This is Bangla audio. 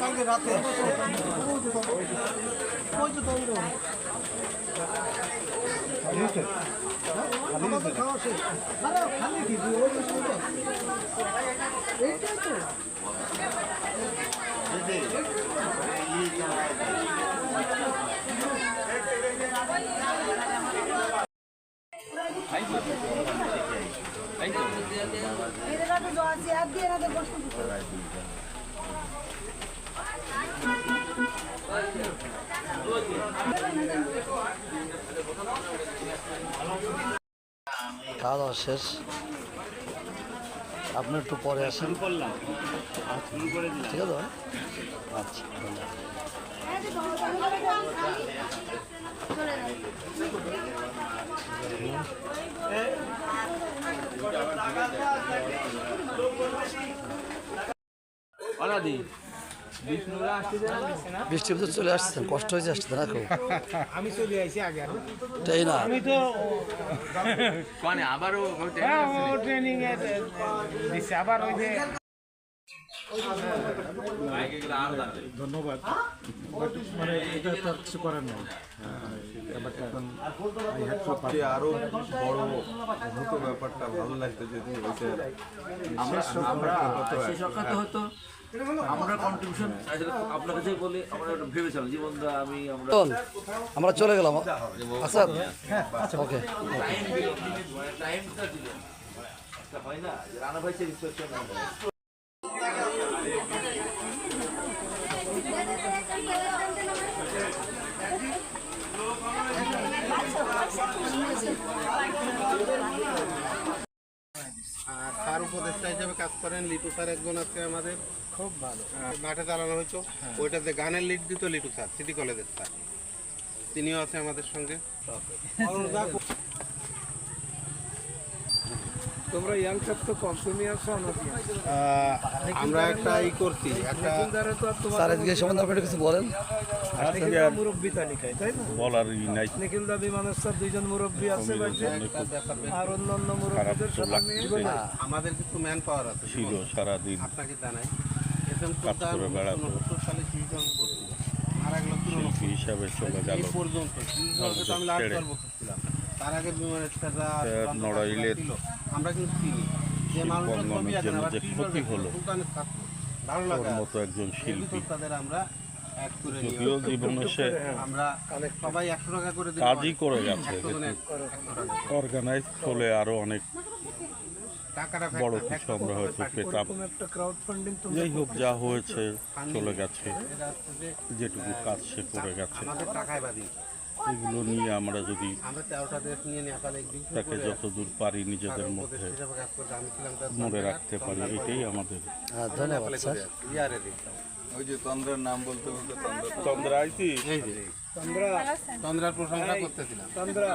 কালকে রাতে ওই তো তৈরি আমাদের খাওয়া শেষ আরে খালি কি ওই তো শুনতে এইটাই তো এদের তো আছে আর দিয়ে এদের বসে খাওয়া দাওয়া শেষ। আপনি একটু পরে আসেন। ঠিক আছে? আচ্ছা ধন্যবাদ। ভিতরে চলে আসছেন কষ্ট হয়েছে আসতে না খুব আমি চলে আইছি আগে তাই না? আমি তো মানে আবারও হ্যাঁ ট্রেনিং এ দিচ্ছে আবার ওই যে ধন্যবাদ। মানে এটা তো আর কিছু করার নেই। ব্যাপারটা সবচেয়ে আরও বড় হতো ব্যাপারটা ভালো লাগতো যদি আমরা রক্ষাতে হতো। আমরা কন্ট্রিবিউশন আপনার কাছে বলে আমরা একটা ভেবেছিলাম জীবনদা আমি আমরা আমরা চলে গেলাম। আচ্ছা ওকে টাইমটা হয় না রানা ভাই উপদেষ্টা হিসেবে কাজ করেন লিটু স্যার একজন আছে আমাদের। খুব ভালো। মাঠে চালানো হয়েছে ওইটাতে গানের লিড দিত লিটু স্যার সিটি কলেজের স্যার। তিনিও আছে আমাদের সঙ্গে। তোমরা ইয়াংটার তো কম তুমি সনতি আমরা একটা ই করছি একটা স্যার এদিকে সম্বন্ধে আপনি কিছু বলেন। মুরব্বী তালিকায় তাই না? বলারই নাই। নিখিল দাবি মানুষ স্যার দুইজন মুরব্বী আছে আর মুরব্বীদের সাথে আমাদের কিছু ম্যান পাওয়ার আছে ছিল সারাদিন। আপনাকে জানাই। হিসাবে চলে গেল। পর্যন্ত। আমি লাস্ট। বার তার আগে বিমানের স্যাররা নড়াইলের আমরা কিন্তু চিনি। যে মানুষের ছবি বঙ্গনের আছে না, জন্য যে ক্ষতি হলো, ভালো লাগে মতো একজন শিল্পী। তাদের আমরা যদিও জীবনে সে কাজই করে গেছে। অর্গানাইজ হলে আরও অনেক টাকাটা বড় কিছু আমরা হয়তো পেতাম। এরকম একটা ক্রাউড ফান্ডিং তো যাই হোক যা হয়েছে চলে গেছে। যেটুকু কাজ সে করে গেছে। টাকায় বাদি এগুলো নিয়ে আমরা যদি আমরা তেরোটা দেশ নিয়ে নেপালে একদিন তাকে যতদূর পারি নিজেদের মধ্যে মনে রাখতে পারি এটাই আমাদের। হ্যাঁ ধন্যবাদ স্যার। ওই যে তন্দ্রার নাম বলতে বলতে তন্দ্রা চন্দ্রা আইসি? এই যে। প্রশংসা করতেছিলাম। চন্দ্রা